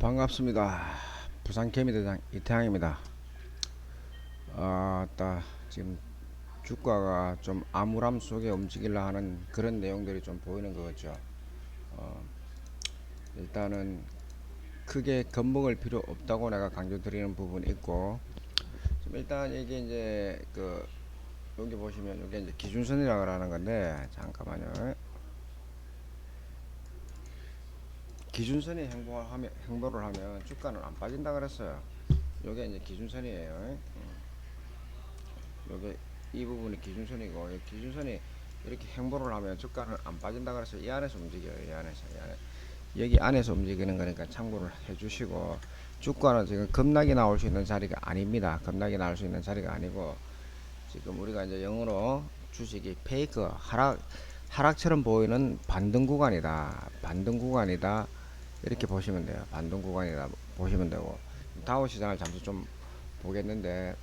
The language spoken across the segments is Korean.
반갑습니다. 부산 개미대장 이태양입니다. 아, 따 지금 주가가 좀 암울함 속에 움직이려 하는 그런 내용들이 좀 보이는 것 같죠. 어, 일단은 크게 겁먹을 필요 없다고 내가 강조드리는 부분이 있고, 좀 일단 이게 이제 그 여기 보시면 이게 이제 기준선이라고 하는 건데 잠깐만요. 기준선이 행보하면, 행보를 하면 주가는 안 빠진다 그랬어요. 요게 이제 기준선이에요. 음. 요게 이 부분이 기준선이고 이 기준선이 이렇게 행보를 하면 주가는 안 빠진다 그랬어요. 이 안에서 움직여요. 이 안에서 이 안에. 여기 안에서 움직이는 거니까 참고를 해주시고 주가는 지금 급락이 나올 수 있는 자리가 아닙니다. 급락이 나올 수 있는 자리가 아니고 지금 우리가 이제 영어로 주식이 페이크 하락 하락처럼 보이는 반등 구간이다. 반등 구간이다. 이렇게 보시면 돼요. 반등 구간이다 보시면 되고 다우 시장을 잠시 좀 보겠는데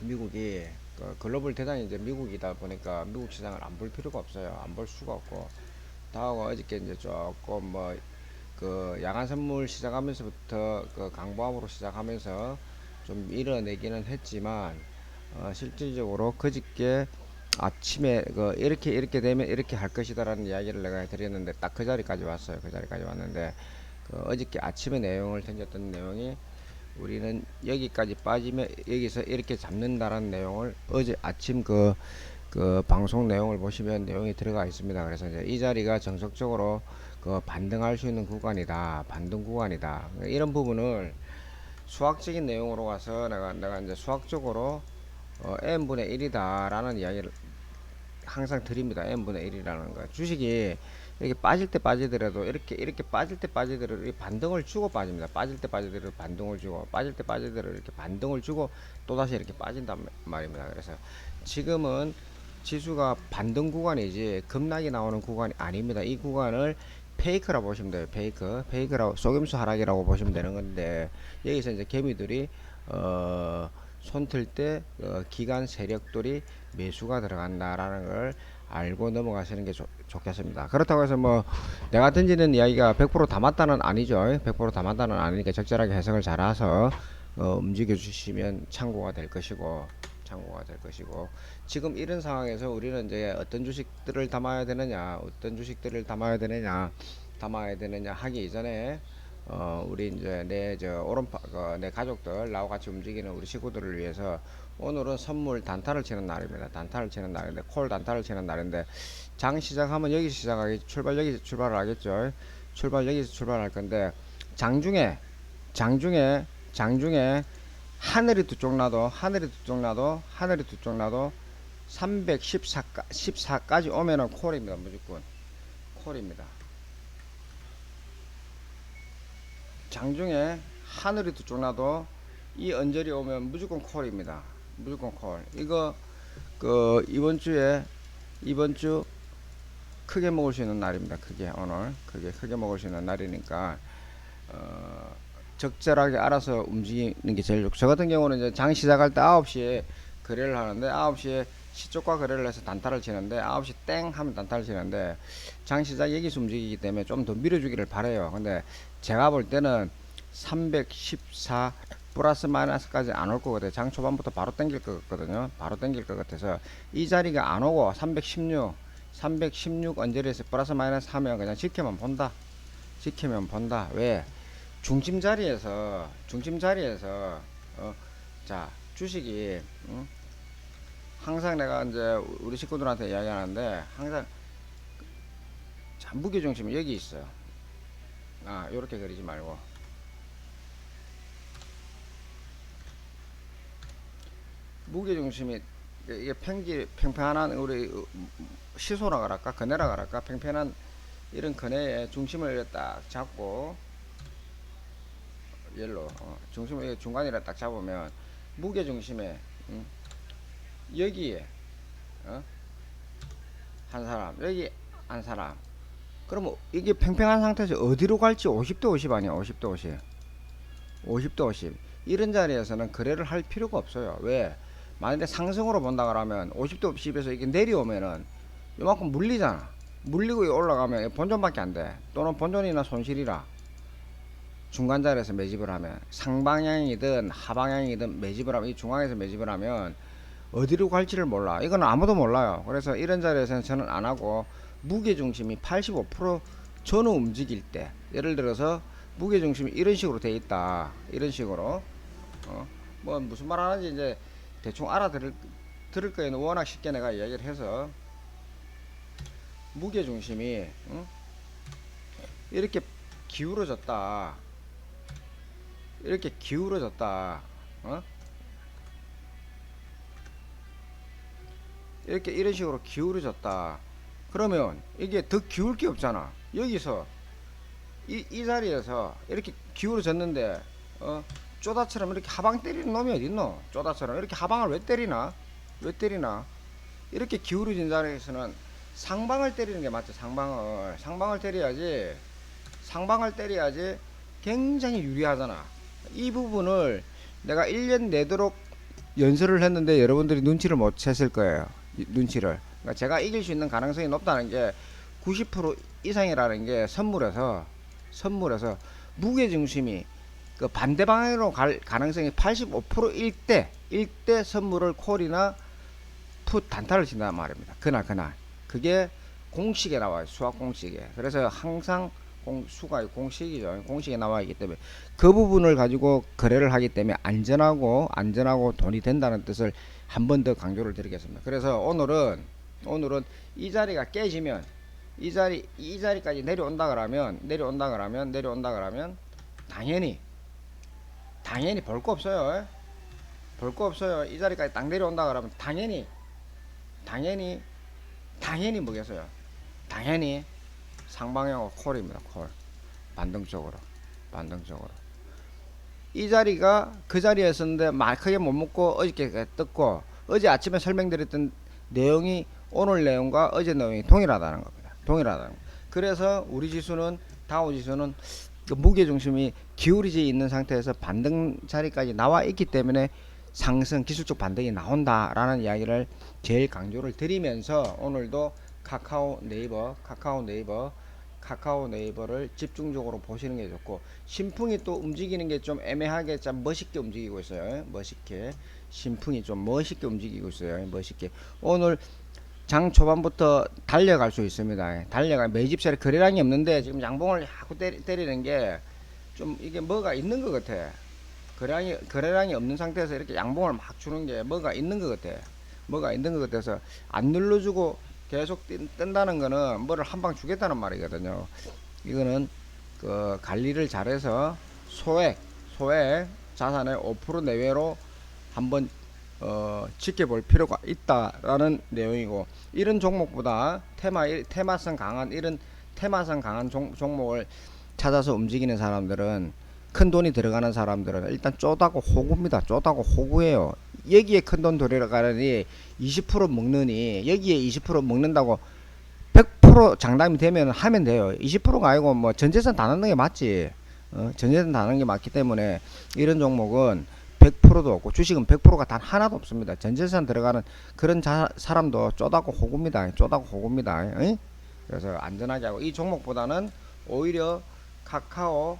미국이 그 글로벌 대장이 이제 미국이다 보니까 미국 시장을 안 볼 필요가 없어요. 안 볼 수가 없고 다우가 어저께 이제 조금 뭐그 양한 선물 시작하면서부터 그 강보합으로 시작하면서 좀 밀어내기는 했지만 어, 실질적으로 그저께 아침에 그 이렇게 이렇게 되면 이렇게 할 것이다라는 이야기를 내가 드렸는데 딱 그 자리까지 왔어요. 그 자리까지 왔는데 그 어저께 아침에 내용을 던졌던 내용이 우리는 여기까지 빠지면 여기서 이렇게 잡는다라는 내용을 어제 아침 그, 그 방송 내용을 보시면 내용이 들어가 있습니다. 그래서 이제 이 자리가 정석적으로 그 반등할 수 있는 구간이다. 반등 구간이다. 이런 부분을 수학적인 내용으로 가서 내가 내가 이제 수학적으로 어, n분의 1이다라는 이야기를 항상 드립니다. n분의 1이라는 거. 주식이 이렇게 빠질 때 빠지더라도 이렇게 이렇게 빠질 때 빠지더라도 이 반등을 주고 빠집니다. 빠질 때 빠지더라도 반등을 주고 빠질 때 빠지더라도 이렇게 반등을 주고 또 다시 이렇게 빠진단 말입니다. 그래서 지금은 지수가 반등 구간이지 급락이 나오는 구간이 아닙니다. 이 구간을 페이크라 보시면 돼요. 페이크, 페이크라고 속임수 하락이라고 보시면 되는 건데 여기서 이제 개미들이 어 손틀 때 어, 기간 세력들이 매수가 들어간다라는 걸 알고 넘어가시는 게 좋, 좋겠습니다. 그렇다고 해서 뭐 내가 던지는 이야기가 100%다 맞다는 아니죠. 100%다 맞다는 아니니까 적절하게 해석을 잘해서 어, 움직여 주시면 참고가 될 것이고 참고가 될 것이고 지금 이런 상황에서 우리는 이제 어떤 주식들을 담아야 되느냐 어떤 주식들을 담아야 되느냐 담아야 되느냐 하기 이전에 어 우리 이제 내 저 오른파 그내 가족들 나와 같이 움직이는 우리 식구들을 위해서 오늘은 선물 단타를 치는 날입니다. 단타를 치는 날인데 콜 단타를 치는 날인데 장 시작하면 여기서 시작하기 출발 여기서 출발을 하겠죠. 출발 여기서 출발할 건데 장중에 장중에 장중에 하늘이 두 쪽 나도 하늘이 두 쪽 나도 하늘이 두 쪽 나도 314까 14까지 오면은 콜입니다. 무조건 콜입니다. 장중에 하늘이 두쪽 나도 이 언저리 오면 무조건 콜입니다. 무조건 콜. 이거 그 이번 주에 이번 주 크게 먹을 수 있는 날입니다. 크게 오늘 크게 크게 먹을 수 있는 날이니까 어 적절하게 알아서 움직이는 게 제일 좋고 저 같은 경우는 이제 장 시작할 때 9시에 거래를 하는데 9시에 시초가 거래를 해서 단타를 치는데 9시 땡 하면 단타를 치는데 장 시작 여기서 움직이기 때문에 좀 더 밀어주기를 바래요 근데 제가 볼 때는 314 플러스 마이너스까지 안 올 것 같아요. 장 초반부터 바로 땡길 것 같거든요. 바로 땡길 것 같아서 이 자리가 안 오고 316 316 언저리에서 플러스 마이너스 하면 그냥 지켜만 본다. 지켜면 본다. 왜? 중심 자리에서 중심 자리에서 어, 자 주식이 응? 항상 내가 이제 우리 식구들한테 이야기하는데 항상 자 무게 중심이 여기 있어요. 아 요렇게 그리지 말고. 무게 중심이 이게 팽기 팽팽한 우리 시소라 그럴까? 그네라 그럴까? 팽팽한 이런 그네의 중심을 딱 잡고 옐로 어, 중심을 중간이라 딱 잡으면 무게 중심에 음, 여기에 어? 한 사람 여기 한 사람 그러면 이게 팽팽한 상태에서 어디로 갈지 50대 50 아니야 50대 50 50대 50 이런 자리에서는 거래를 할 필요가 없어요. 왜? 만약에 상승으로 본다 그러면 50대 50에서 이게 내려오면은 요만큼 물리잖아. 물리고 올라가면 본전밖에 안돼. 또는 본전이나 손실이라 중간 자리에서 매집을 하면 상방향이든 하방향이든 매집을 하면 이 중앙에서 매집을 하면 어디로 갈지를 몰라. 이건 아무도 몰라요. 그래서 이런 자리에서는 저는 안 하고 무게 중심이 85% 전후 움직일 때 예를 들어서 무게 중심이 이런 식으로 돼 있다. 이런 식으로 어, 뭐 무슨 말 하는지 이제 대충 알아들을 들을 거에는 워낙 쉽게 내가 이야기를 해서 무게 중심이 응? 이렇게 기울어졌다. 이렇게 기울어졌다. 어? 이렇게 이런 식으로 기울어졌다. 그러면 이게 더 기울 게 없잖아. 여기서 이, 이 자리에서 이렇게 기울어졌는데 어? 쪼다처럼 이렇게 하방 때리는 놈이 어딨노? 쪼다처럼 이렇게 하방을 왜 때리나? 왜 때리나? 이렇게 기울어진 자리에서는 상방을 때리는 게 맞죠. 상방을 상방을 때려야지 상방을 때려야지 굉장히 유리하잖아. 이 부분을 내가 1년 내도록 연설을 했는데 여러분들이 눈치를 못 챘을 거예요. 이- 눈치를. 그러니까 제가 이길 수 있는 가능성이 높다는 게 90% 이상이라는 게 선물에서 선물에서 무게 중심이 그 반대 방향으로 갈 가능성이 85%일 때, 일 때 선물을 콜이나 풋 단타를 친단 말입니다. 그날 그날. 그게 공식에 나와요. 수학 공식에. 그래서 항상 공, 수가 공식이죠. 공식에 나와 있기 때문에 그 부분을 가지고 거래를 하기 때문에 안전하고 안전하고 돈이 된다는 뜻을 한 번 더 강조를 드리겠습니다. 그래서 오늘은 오늘은 이 자리가 깨지면 이 자리 이 자리까지 내려온다 그러면 내려온다 그러면 내려온다 그러면 당연히 당연히 볼 거 없어요. 볼 거 없어요. 이 자리까지 딱 내려온다 그러면 당연히 당연히 당연히 뭐겠어요? 당연히 상방향으로 콜입니다. 콜 반등적으로 반등적으로 이 자리가 그 자리였었는데 말 크게 못 먹고 어저께 떴고 어제 아침에 설명드렸던 내용이 오늘 내용과 어제 내용이 동일하다는 겁니다. 동일하다는 거. 그래서 우리 지수는 다우 지수는 그 무게 중심이 기울이지 있는 상태에서 반등 자리까지 나와 있기 때문에 상승 기술적 반등이 나온다라는 이야기를 제일 강조를 드리면서 오늘도 카카오 네이버 카카오 네이버 카카오 네이버를 집중적으로 보시는 게 좋고 신풍이 또 움직이는 게 좀 애매하게 좀 멋있게 움직이고 있어요 멋있게 신풍이 좀 멋있게 움직이고 있어요 멋있게 오늘 장 초반부터 달려갈 수 있습니다 달려가 매집세를 거래량이 없는데 지금 양봉을 자꾸 때리, 때리는 게 좀 이게 뭐가 있는 것 같아 거래량이 거래량이 없는 상태에서 이렇게 양봉을 막 주는 게 뭐가 있는 것 같아. 뭐가 있는 것 같아서 안 눌러주고 계속 뜬- 뜬다는 거는 뭐를 한 방 주겠다는 말이거든요. 이거는 그 관리를 잘해서 소액 소액 자산의 5% 내외로 한번 어, 지켜볼 필요가 있다라는 내용이고 이런 종목보다 테마 테마성 강한 이런 테마성 강한 종, 종목을 찾아서 움직이는 사람들은 큰 돈이 들어가는 사람들은 일단 쪼다고 호구입니다. 쪼다고 호구예요. 여기에 큰 돈 들어가느니 20% 먹느니 여기에 20% 먹는다고 100% 장담이 되면 하면 돼요. 20%가 아니고 뭐 전재산 다 넣는 게 맞지. 어, 전재산 다 넣는 게 맞기 때문에 이런 종목은 100%도 없고 주식은 100%가 단 하나도 없습니다. 전재산 들어가는 그런 자, 사람도 쪼다고 호구입니다. 쪼다고 호구입니다. 응? 그래서 안전하게 하고 이 종목보다는 오히려 카카오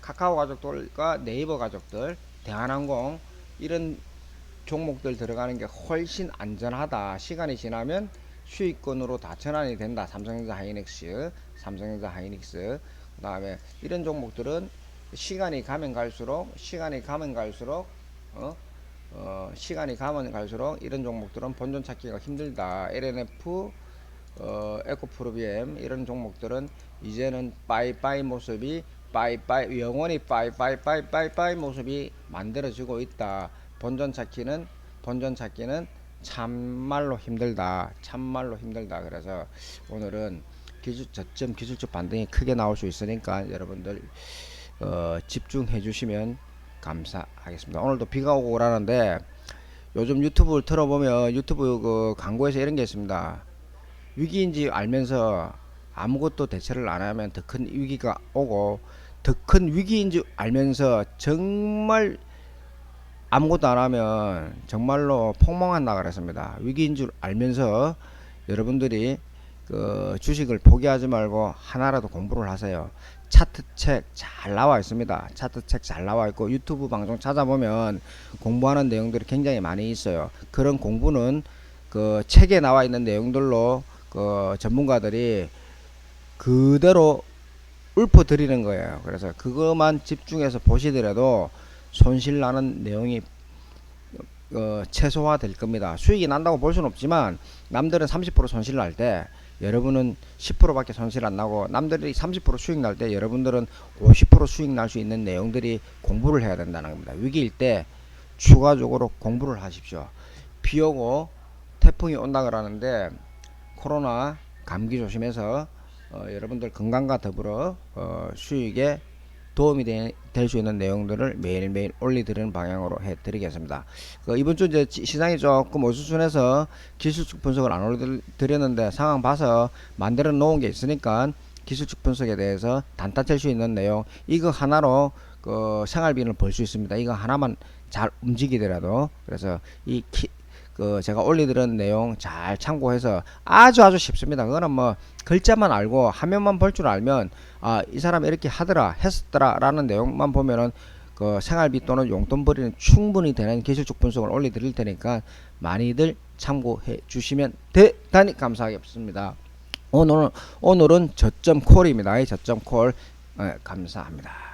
카카오 가족들과 네이버 가족들, 대한항공 이런 종목들 들어가는 게 훨씬 안전하다. 시간이 지나면 수익권으로 다 전환이 된다. 삼성전자 하이닉스, 삼성전자 하이닉스. 그 다음에 이런 종목들은 시간이 가면 갈수록 시간이 가면 갈수록 어? 어, 시간이 가면 갈수록 이런 종목들은 본전 찾기가 힘들다. LNF 어, 에코프로비엠 이런 종목들은 이제는 빠이빠이 모습이 빠이빠이 영원히 빠이빠이 빠이빠이 모습이 만들어지고 있다. 본전 찾기는 본전 찾기는 참말로 힘들다. 참말로 힘들다. 그래서 오늘은 기술 저점 기술적 반등이 크게 나올 수 있으니까 여러분들 어, 집중해 주시면 감사하겠습니다. 오늘도 비가 오고 오라는데 요즘 유튜브를 틀어보면 유튜브 그 광고에서 이런 게 있습니다. 위기인지 알면서 아무것도 대처를 안 하면 더 큰 위기가 오고 더 큰 위기인지 알면서 정말 아무것도 안 하면 정말로 폭망한다 그랬습니다. 위기인 줄 알면서 여러분들이 그 주식을 포기하지 말고 하나라도 공부를 하세요. 차트 책 잘 나와 있습니다. 차트 책 잘 나와 있고 유튜브 방송 찾아보면 공부하는 내용들이 굉장히 많이 있어요. 그런 공부는 그 책에 나와 있는 내용들로 그 전문가들이 그대로 읊어 드리는 거예요. 그래서 그것만 집중해서 보시더라도 손실 나는 내용이 어, 최소화 될 겁니다. 수익이 난다고 볼 수는 없지만 남들은 30% 손실 날 때 여러분은 10%밖에 손실 안 나고 남들이 30% 수익 날 때 여러분들은 50% 수익 날 수 있는 내용들이 공부를 해야 된다는 겁니다. 위기일 때 추가적으로 공부를 하십시오. 비 오고 태풍이 온다 그러는데 코로나 감기 조심해서 어, 여러분들 건강과 더불어 어, 수익에 도움이 될 수 있는 내용들을 매일매일 올리드리는 방향으로 해드리겠습니다. 그 이번 주 이제 지- 시장이 조금 어수선해서 기술적 분석을 안 올려드렸는데 상황 봐서 만들어 놓은 게 있으니까 기술적 분석에 대해서 단타 칠 수 있는 내용 이거 하나로 그 생활비를 벌 수 있습니다. 이거 하나만 잘 움직이더라도 그래서 이 키, 그 제가 올리드린 내용 잘 참고해서 아주 아주 쉽습니다. 그거는 뭐 글자만 알고 화면만 볼 줄 알면 아 이 사람 이렇게 하더라 했었더라라는 내용만 보면은 그 생활비 또는 용돈벌이는 충분히 되는 기술적 분석을 올려드릴 테니까 많이들 참고해 주시면 대단히 감사하겠습니다. 오늘은 오늘은 저점 콜입니다. 저점 콜 예, 감사합니다.